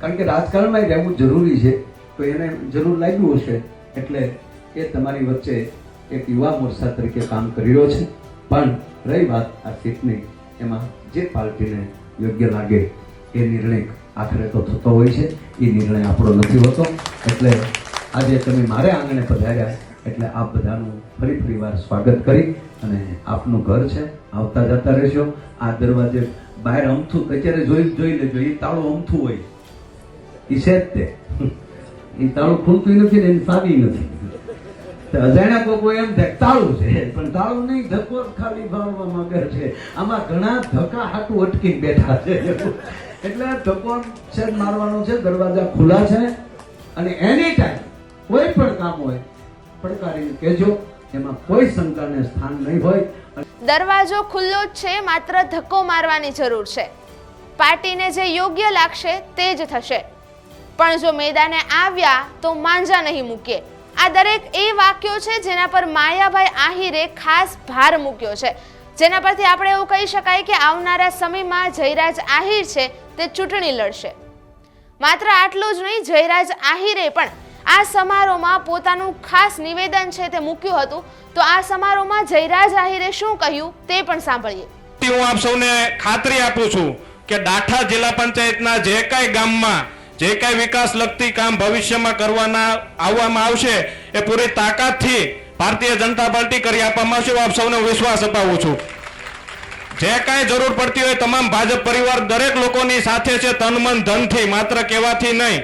કારણ કે રાજકારણમાં રહેવું જરૂરી છે, તો એને જરૂર લાગ્યું હશે, એટલે એ તમારી વચ્ચે એક યુવા મોરચા તરીકે કામ કરી રહ્યો છે. પણ રહી વાત આ સીટની, એમાં જે પાર્ટીને યોગ્ય લાગે એ નિર્ણય આખરે તો થતો હોય છે. એ નિર્ણય આપણો નથી હોતો. એટલે આજે તમે મારે આંગણે પધાર્યા, એટલે આપ બધાનું ફરી ફરી વાર સ્વાગત કરી અને આપનું ઘર છે, આવતા જતા રહેશો. આ દરવાજે બહાર અમથું અત્યારે જોઈ જોઈ લેજો, એ તાળું અમથું હોય. એ છે તાળું ખુલતું નથી ને એની સાદી નથી. અજાણ્યા કોકો એમ થાય તાળું છે, પણ તાળું નહીં, ધક્કો ખાલી ભાવવા માંગે છે. આમાં ઘણા ધક્કા હાટું અટકી બેઠા છે. એટલે ધક્કો છે મારવાનો છે, દરવાજા ખુલ્લા છે, અને એની ટાઈમ કોઈ પણ કામ હોય, પડકારીને કહેજો, એમાં કોઈ શંકાને સ્થાન નહીં હોય. દરવાજો ખુલ્લો જ છે, માત્ર ધક્કો મારવાની જરૂર છે. પાર્ટીને જે યોગ્ય લાગશે, તે જ થશે. પણ જો મેદાને આવ્યા તો માંજા નહીં મૂકીએ આ દરેક એ વાક્યો છે જેના પર માયાભાઈ આહિરે ખાસ ભાર મૂક્યો છે. જેના પરથી આપણે એવું કહી શકાય કે આવનારા સમયમાં જયરાજ આહિર છે તે ચૂંટણી લડશે. માત્ર આટલું જ નહીં, જયરાજ આહિરે પણ આ સમારોહમાં પોતાનું ખાસ નિવેદન છે તે મૂક્યું હતું. તો આ સમારોહમાં જયરાજ આહિરે શું કહ્યું તે પણ સાંભળીએ. હું આપ સૌને ખાતરી આપું છું કે ડાઠા જિલ્લા પંચાયતના જે કાંઈ ગામમાં જે કાંઈ વિકાસ લગતી કામ ભવિષ્યમાં કરવાના, આવવામાં આવશે, એ પૂરી તાકાતથી ભારતીય જનતા પાર્ટી કરી આપવામાં આવશે આપ સૌને વિશ્વાસ અપાવું છું. જે કાંઈ જરૂર પડતી હોય તમામ ભાજપ પરિવાર દરેક લોકોની સાથે છે, તન મન ધનથી, માત્ર કહેવાથી નહીં.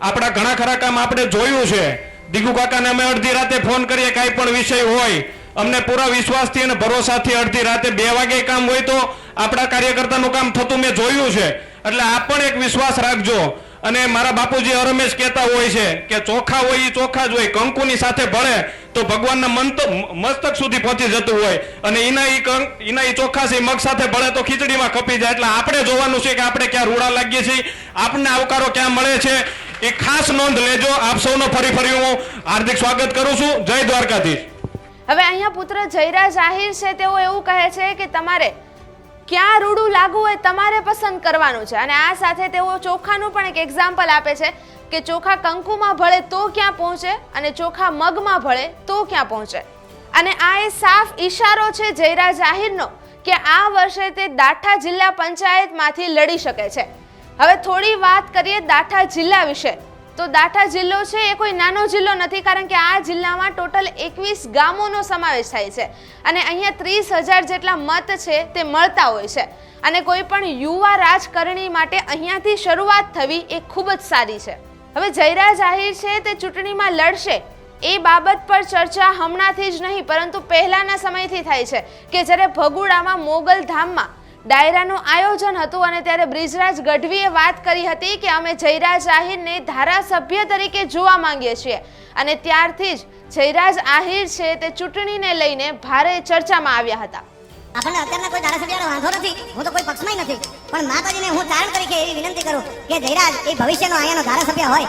આપણા ઘણા ખરા કામ આપણે જોયું છે. દીગુ કાકાને અમે અડધી રાતે ફોન કરીએ, કાંઈ પણ વિષય હોય, અમને પૂરા વિશ્વાસથી અને ભરોસાથી અડધી રાતે બે વાગે કામ હોય તો આપણા કાર્યકર્તાનું કામ થતું મેં જોયું છે. એટલે આ પણ એક વિશ્વાસ રાખજો. અને મારા બાપુજી હરમેશ કહેતા હોય છે કે ચોખા હોય એ ચોખા જ હોય, કંકુની સાથે ભળે તો ભગવાનના મંત મસ્તક સુધી પહોંચી જતું હોય. અને એના એ કંક એના એ ચોખા છે મગ સાથે ભળે તો ખીચડીમાં કપી જાય. એટલે આપણે જોવાનું છે કે આપણે ક્યાં રૂડા લાગીએ છીએ. આપણને આવકારો ક્યાં મળે છે એ ખાસ નોંધ લેજો. આપ સૌનો ફરી ફરી હું હાર્દિક સ્વાગત કરું છું. જય દ્વારકાધીશ. હવે અહીંયા પુત્ર જયરાજ આહિર છે, તેઓ એવું કહે છે કે તમારે ક્યાં રૂડું લાગવું હોય તમારે પસંદ કરવાનું છે? અને આ સાથે તેઓ ચોખાનું પણ એક એક્ઝામ્પલ આપે છે કે ચોખા કંકુમાં ભળે તો ક્યાં પહોંચે અને ચોખા મગમાં ભળે તો ક્યાં પહોંચે? અને આ એ સાફ ઈશારો છે જયરા આહિરનો કે આ વર્ષે તે દાઠા જિલ્લા પંચાયતમાંથી લડી શકે છે. હવે થોડી વાત કરીએ દાઠા જિલ્લા વિશે. તો દાઠા જિલ્લો છે, એ કોઈ નાનો જિલ્લો નથી, કારણ કે આ જિલ્લામાં ટોટલ એકવીસ ગામોનો સમાવેશ થાય છે. અને અહીંયા ત્રીસ હજાર જેટલા મત છે, તે મળતા હોય છે. અને કોઈ પણ યુવા રાજકારણી માટે અહીંયાથી શરૂઆત થવી એ ખૂબ જ સારી છે. હવે જયરા આહિર છે, તે ચૂંટણીમાં લડશે. એ બાબત પર ચર્ચા હમણાંથી જ નહીં, પરંતુ પહેલાના સમયથી થાય છે કે જ્યારે ભગુડામાં મોગલ ધામમાં ડાયરાનું આયોજન હતું અને ત્યારે બ્રિજરાજ ગઢવીએ વાત કરી હતી કે અમે જયરાજ આહિરને ધારાસભ્ય તરીકે જોવા માંગીએ છીએ. અને ત્યારથી જ જયરાજ આહિર છે તે ચૂંટણીને લઈને ભારે ચર્ચામાં આવ્યા હતા. આપણને અત્યારના કોઈ ધારાસભ્યનો વાંધો નથી. હું તો કોઈ પક્ષમાં નથી. પણ માતાજીને હું તારણ તરીકે એવી વિનંતી કરું કે જયરાજ એ ભવિષ્યનો અહીંયાનો ધારાસભ્ય હોય.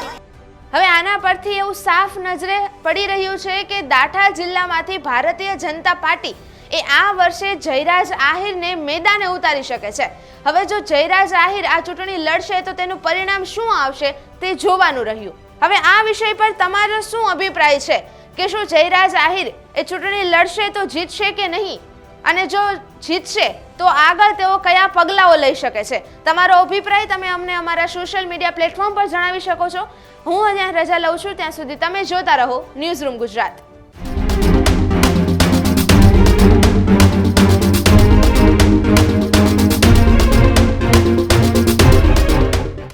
હવે આના પરથી એવું સાફ નજરે પડી રહ્યું છે કે દાઠા જિલ્લામાંથી ભારતીય જનતા પાર્ટી એ આ વર્ષે જયરાજ આહિરને મેદાને ઉતારી શકે છે. હવે જો જયરાજ આહિર આ ચૂંટણી લડશે તો તેનું પરિણામ શું આવશે તે જોવાનું રહ્યું. હવે આ વિષય પર તમારો શું અભિપ્રાય છે? કે શું જયરાજ આહિર એ ચૂંટણી લડશે તો જીતશે કે નહીં? અને જો જીતશે તો આગળ તેઓ કયા પગલાઓ લઈ શકે છે? તમારો અભિપ્રાય તમે અમને અમારા સોશિયલ મીડિયા પ્લેટફોર્મ પર જણાવી શકો છો. હું અહીંયા રજા લઉં છું, ત્યાં સુધી તમે જોતા રહો ન્યૂઝ રૂમ ગુજરાત.